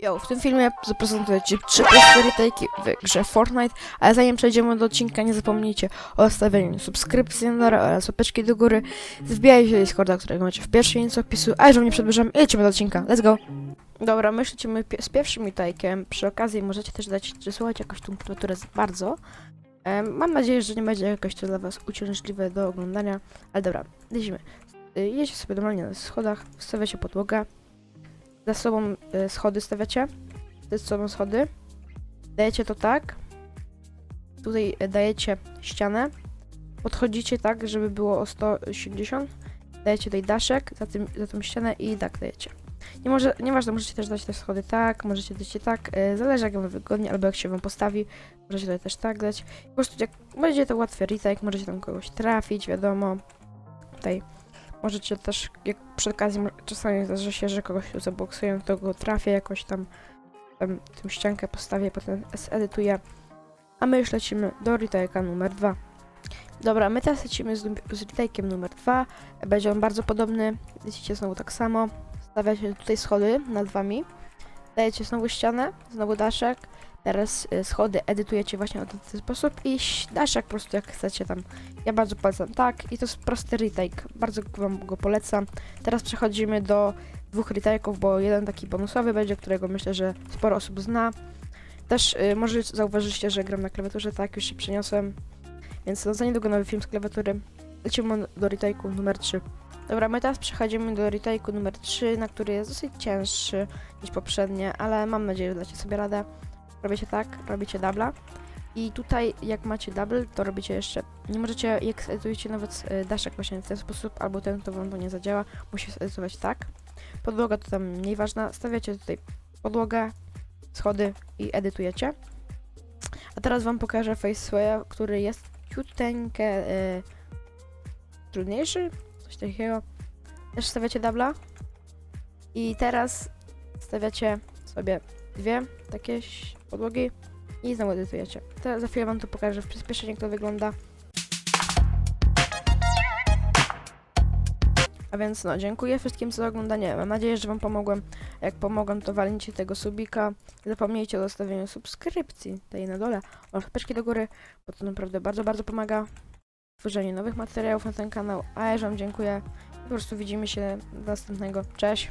Yo, w tym filmie zaprezentuję Ci trzy retake'i w grze Fortnite, ale zanim przejdziemy do odcinka, nie zapomnijcie o zostawieniu subskrypcji na dole oraz łapeczki do góry. Wbijajcie do Discorda, którego macie w pierwszej linii opisu, a jeżeli nie przedłużam, lecimy do odcinka. Let's go! Dobra, my lecimy z pierwszym retake'iem. Przy okazji możecie też dać, czy słuchać jakąś tą z bardzo. Mam nadzieję, że nie będzie jakoś to dla Was uciążliwe do oglądania, ale dobra, lecimy. Y, Jedziecie sobie normalnie na schodach, stawiacie podłogę, za sobą y, schody stawiacie, za sobą schody, dajecie to tak, tutaj y, dajecie ścianę, podchodzicie tak, żeby było o 180, dajecie tutaj daszek za, tym, za tą ścianę i tak dajecie. Nie może, nieważne, możecie też dać te schody tak, możecie dać je tak, y, zależy jak wam wygodnie, albo jak się wam postawi, możecie tutaj też tak dać. Po prostu jak będzie to łatwy retake, możecie tam kogoś trafić, wiadomo, tutaj Możecie też, jak przy okazji czasami zdarza się, że kogoś tu zaboksują, to go trafię jakoś tam, tam tę ściankę postawię, potem zedytuję. A my już lecimy do retake'a numer 2. Dobra, my teraz lecimy z, z retake'iem numer 2. Będzie on bardzo podobny. Lecicie znowu tak samo. Stawiacie tutaj schody nad wami. Dajecie znowu ścianę, znowu daszek. Teraz y, schody edytujecie właśnie w ten sposób i daszek po prostu jak chcecie tam ja bardzo polecam tak i to jest prosty retake, bardzo wam go polecam. Teraz przechodzimy do dwóch retake'ów, bo jeden taki bonusowy będzie, którego myślę, że sporo osób zna. Też y, może zauważyliście, że gram na klawiaturze, tak, już się przeniosłem, więc no, za niedługo nowy film z klawiatury. Lecimy do retake'u numer 3. Dobra, my teraz przechodzimy do retake'u numer 3, na który jest dosyć cięższy niż poprzednie, ale mam nadzieję, że dacie sobie radę. Robicie tak, robicie dubla. I tutaj, jak macie double, to robicie jeszcze. Nie możecie, jak edytujecie nawet e, daszek właśnie w ten sposób, albo ten, to wam to nie zadziała, musi edytować tak. Podłoga to tam mniej ważna. Stawiacie tutaj podłogę, schody i edytujecie. A teraz wam pokażę Facewaya, który jest ciuteńkę e, trudniejszy, coś takiego. Też stawiacie dubla. I teraz stawiacie sobie dwie takie podłogi i znowu edytujecie. Teraz za chwilę wam to pokażę w przyspieszeniu, jak to wygląda. A więc no, dziękuję wszystkim za oglądanie. Mam nadzieję, że wam pomogłem. Jak pomogłem, to walnijcie tego subika. Nie zapomnijcie o zostawieniu subskrypcji tutaj na dole oraz do góry, bo to naprawdę bardzo, bardzo pomaga tworzeniu nowych materiałów na ten kanał. A ja wam dziękuję. Po prostu widzimy się następnego. Cześć!